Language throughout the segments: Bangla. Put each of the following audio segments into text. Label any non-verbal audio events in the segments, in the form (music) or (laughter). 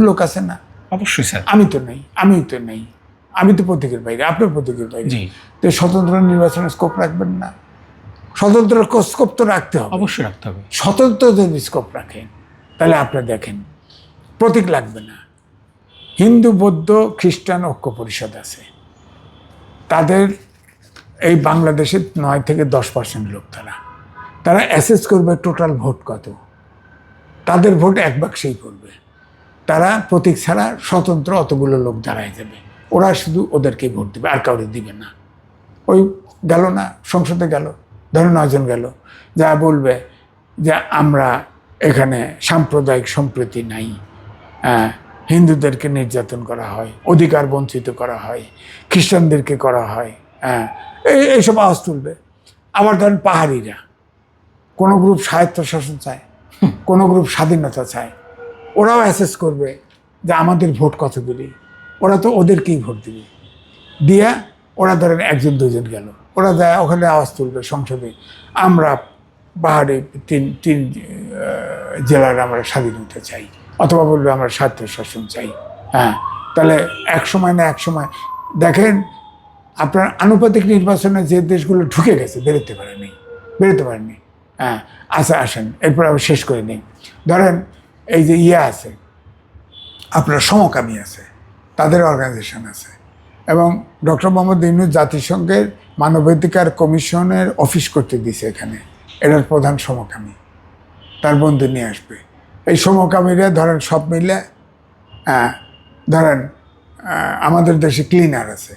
লোক আছে না? অবশ্যই স্যার। আমি তো নেই আমি তো নেই। আমি তো প্রতীকের বাইরে আপনার প্রতীকের বাইরে। তো স্বতন্ত্র নির্বাচনের স্কোপ রাখবেন না। স্বতন্ত্র স্কোপ তো রাখতে হবে। অবশ্যই রাখতে হবে। স্বতন্ত্র যদি স্কোপ রাখেন তাহলে আপনি দেখেন প্রতীক লাগবে না। হিন্দু বৌদ্ধ খ্রিস্টান ঐক্য পরিষদ আছে। তাদের এই বাংলাদেশের নয় থেকে দশ পার্সেন্ট লোক তারা। তারা অ্যাসেস করবে টোটাল ভোট কত। তাদের ভোট এক বাক্সেই পড়বে। তারা প্রতীক ছাড়া স্বতন্ত্র অতগুলো লোক দাঁড়ায় যাবে। ওরা শুধু ওদেরকেই ভোট দেবে, আর কাউরে দিবে না। ওই গেল না, সংসদে গেল ধরো নয়জন গেল, যা বলবে যে আমরা এখানে সাম্প্রদায়িক সম্প্রীতি নাই হিন্দুদেরকে নির্যাতন করা হয়, অধিকার বঞ্চিত করা হয়, খ্রিস্টানদেরকে করা হয় হ্যাঁ এই, এইসব আওয়াজ তুলবে। আবার ধরেন পাহাড়িরা, কোনো গ্রুপ স্বায়ত্তশাসন চায়, কোনো গ্রুপ স্বাধীনতা চায় ওরাও অ্যাসেস করবে যে আমাদের ভোট কতগুলি। ওরা তো ওদেরকেই ভোট দিবে। দিয়া ওরা ধরেন একজন দুজন গেল। ওরা যায় ওখানে আওয়াজ তুলবে সংসদে। আমরা পাহাড়ে তিন তিন জেলার আমরা স্বাধীনতা চাই। অথবা বলবে আমরা স্বার্থ শাসন চাই। হ্যাঁ তাহলে এক সময় না এক সময়। দেখেন, আপনার আনুপাতিক নির্বাচনে যে দেশগুলো ঢুকে গেছে, বেরোতে পারেনি বেরোতে পারেনি। হ্যাঁ আচ্ছা আসেন, এরপর আবার শেষ করে নিই। ধরেন এই যে ইয়ে আছে, আপনার সমকামী আছে, তাদের অর্গানাইজেশন আছে এবং ডক্টর মোহাম্মদ ইউনুস জাতিসংঘের মানবাধিকার কমিশনের অফিস করতে দিছে এখানে। এটার প্রধান সমকামী, তার বন্ধু নিয়ে আসবে। এই সমকামীরা ধরেন সব মিলে ধরেন আমাদের দেশে ক্লিনার আছে,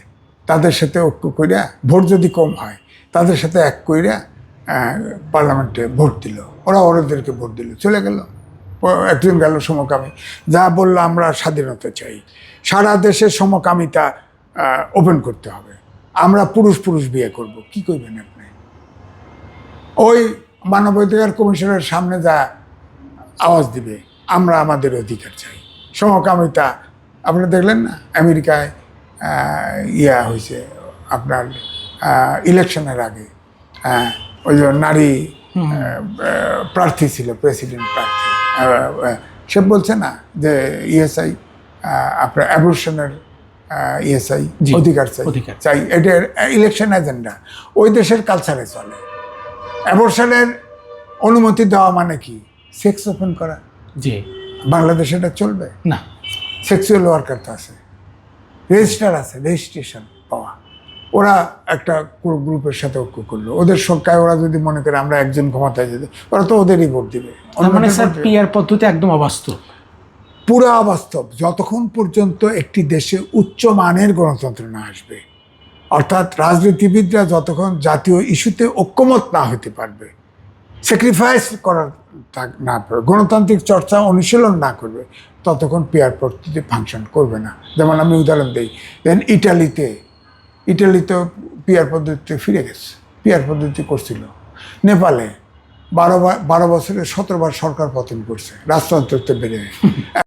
তাদের সাথে ঐক্য কইরা ভোট যদি কম হয়, তাদের সাথে এক কইরা পার্লামেন্টে ভোট দিল। ওরা ওদেরকে ভোট দিল, চলে গেল। একজন গেল সমকামী। যা বলল আমরা স্বাধীনতা চাই। সারা দেশে সমকামিতা ওপেন করতে হবে। আমরা পুরুষ পুরুষ বিয়ে করব। কি করবেন আপনি? ওই মানবাধিকার কমিশনের সামনে যা আওয়াজ দিবে আমরা আমাদের অধিকার চাই। সমকামিতা আপনি দেখলেন না? আমেরিকায় ইয়া হয়েছে আপনার ইলেকশনের আগে। আহ, ওই যে নারী প্রার্থী ছিল প্রেসিডেন্ট প্রার্থী। সে বলছে না যে ইএসআই আপনার অ্যাবর্শনের ইএসআই জি, অধিকার চাই। চাই এটা ইলেকশন এজেন্ডা ওই দেশের কালচারে চলে। অ্যাবর্শনের অনুমতি দেওয়া মানে কি? সেক্স ওপেন করা। জি। বাংলাদেশে এটা চলবে? না। সেক্সুয়াল ওয়ার্কার তো আছে। রেজিস্টার আছে রেজিস্ট্রেশন পাওয়া। ওরা একটা গ্রুপের সাথে ঐক্য করল। ওদের সংখ্যায় ওরা যদি মনে করে আমরা একজন ক্ষমতায় যেতে ওরা তো ওদেরই ভোট দিবে। মানে স্যার। পিয়ার পদ্ধতি একদম অবাস্তব। পুরো অবাস্তব। যতক্ষণ পর্যন্ত একটি দেশে উচ্চ মানের গণতন্ত্র না আসবে অর্থাৎ রাজনীতিবিদরা যতক্ষণ জাতীয় ইস্যুতে ঐক্যমত না হতে পারবে স্যাক্রিফাইস করার না পারবে গণতান্ত্রিক চর্চা অনুশীলন না করবে ততক্ষণ পেয়ার পদ্ধতি ফাংশন করবে না। যেমন আমি উদাহরণ দিই দেন ইটালিতে ইটালিতে পিয়ার পদ্ধতিতে ফিরে গেছে, পিয়ার পদ্ধতি করছিল। নেপালে বার বারো বছরে সতেরোবার সরকার পতন করছে রাজতন্ত্রতে বেড়ে (laughs)